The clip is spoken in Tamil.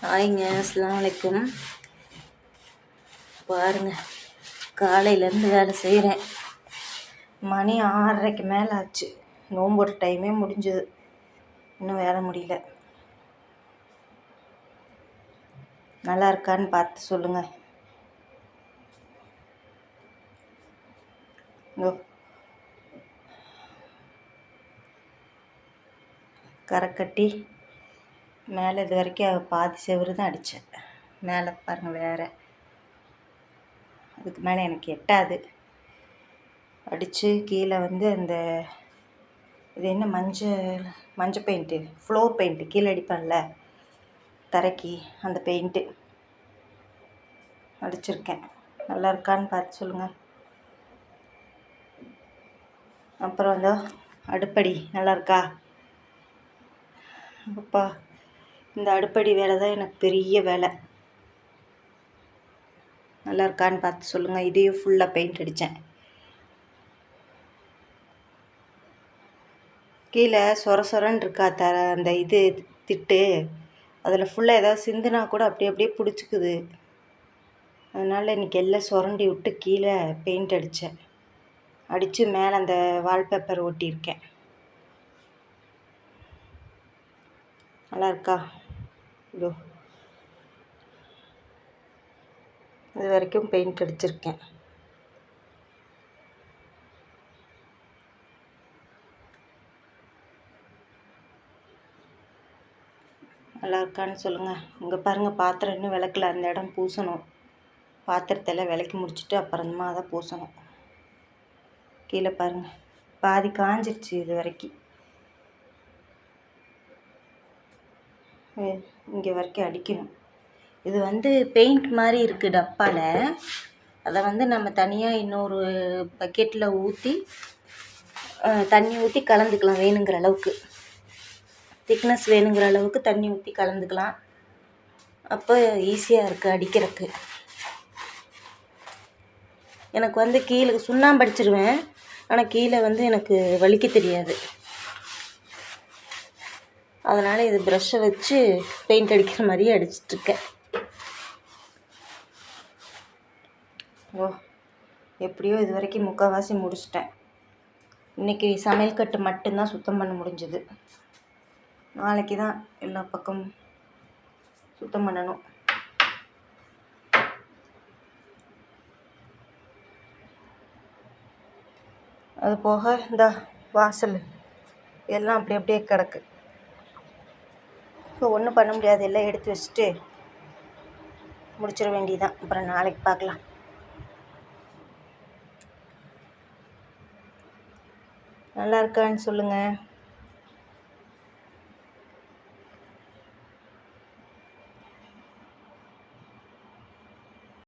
ஹாய்ங்க அஸ்லாம் அலைக்கும் பாருங்க காலையிலேருந்து வேலை செய்கிறேன். மணி ஆறரைக்கு மேலே ஆச்சு. நோம்போட டைமே முடிஞ்சது. இன்னும் வேலை முடியல. நல்லா இருக்கான்னு பார்த்து சொல்லுங்கள் கரக்கட்டி. கரை கட்டி மேலே இது வரைக்கும் பாதி செவரு தான் அடித்தேன் மேலே பாருங்கள் வேறு. அதுக்கு மேலே எனக்கு எட்டாது. அடித்து கீழே வந்து அந்த இது என்ன மஞ்சள் மஞ்சள் பெயிண்ட்டு ஃப்ளோர் பெயிண்ட்டு கீழே அடிப்பேன்ல தரைக்கு அந்த பெயிண்ட்டு அடிச்சிருக்கேன். நல்லா இருக்கான்னு பார்த்து சொல்லுங்கள் அப்புறம் வந்து அடுப்படி நல்லா இருக்கா? அப்பா. இந்த அடுப்படி வேலை தான் எனக்கு பெரிய வேலை. நல்லா இருக்கான்னு பார்த்து சொல்லுங்கள் இதையும் ஃபுல்லாக பெயிண்ட் அடித்தேன் கீழே சொர சொரன்னு இருக்கா தர அந்த இது திட்டு. அதில் ஃபுல்லாக ஏதாவது சிந்துனா கூட அப்படி அப்படியே பிடிச்சிக்குது. அதனால் இன்றைக்கி எல்லாம் சுரண்டி விட்டு கீழே பெயிண்ட் அடித்தேன் அடித்து மேலே அந்த வால்பேப்பர் ஒட்டியிருக்கேன் நல்லா இருக்கா இதோ. இது வரைக்கும் பெயிண்ட் அடிச்சிருக்கேன். நல்லா இருக்கான்னு சொல்லுங்கள் இங்கே பாருங்கள் பாத்திரம் இன்னும் விளக்கல. அந்த இடம் பூசணும். பாத்திரத்தெல்லாம் விளக்கி முடிச்சுட்டு அப்புறமா அதை பூசணும். கீழே பாருங்கள் பாதி காஞ்சிருச்சு இது வரைக்கும். இங்கே வரைக்கும் அடிக்கணும். இது வந்து பெயிண்ட் மாதிரி இருக்குது டப்பாவில் அதை வந்து நம்ம தனியாக இன்னொரு பக்கெட்டில் ஊற்றி தண்ணி ஊற்றி கலந்துக்கலாம் வேணுங்கிற அளவுக்கு. திக்னஸ் வேணுங்கிற அளவுக்கு தண்ணி ஊற்றி கலந்துக்கலாம். அப்போ ஈஸியாக இருக்குது அடிக்கிறதுக்கு. எனக்கு வந்து கீழே சுண்ணாம்பு அடிச்சிருவேன். ஆனால் கீழே வந்து எனக்கு வலிக்க தெரியாது. அதனால் இது ப்ரஷ்ஷை வச்சு பெயிண்ட் அடிக்கிற மாதிரியே அடிச்சிட்ருக்கேன் ஓ எப்படியோ இது வரைக்கும் முக்கால்வாசி முடிச்சிட்டேன். இன்றைக்கி சமையல் கட்டு மட்டும்தான் சுத்தம் பண்ண முடிஞ்சது. நாளைக்கு தான் எல்லா பக்கமும் சுத்தம் பண்ணணும். அது போக இந்த வாசல். எல்லாம் அப்படி அப்படியே கிடக்கு. இப்போ ஒன்றும் பண்ண முடியாது. எல்லாம் எடுத்து வச்சுட்டு முடிச்சிட வேண்டியதுதான். அப்புறம் நாளைக்கு பார்க்கலாம். நல்லா இருக்கான்னு சொல்லுங்கள்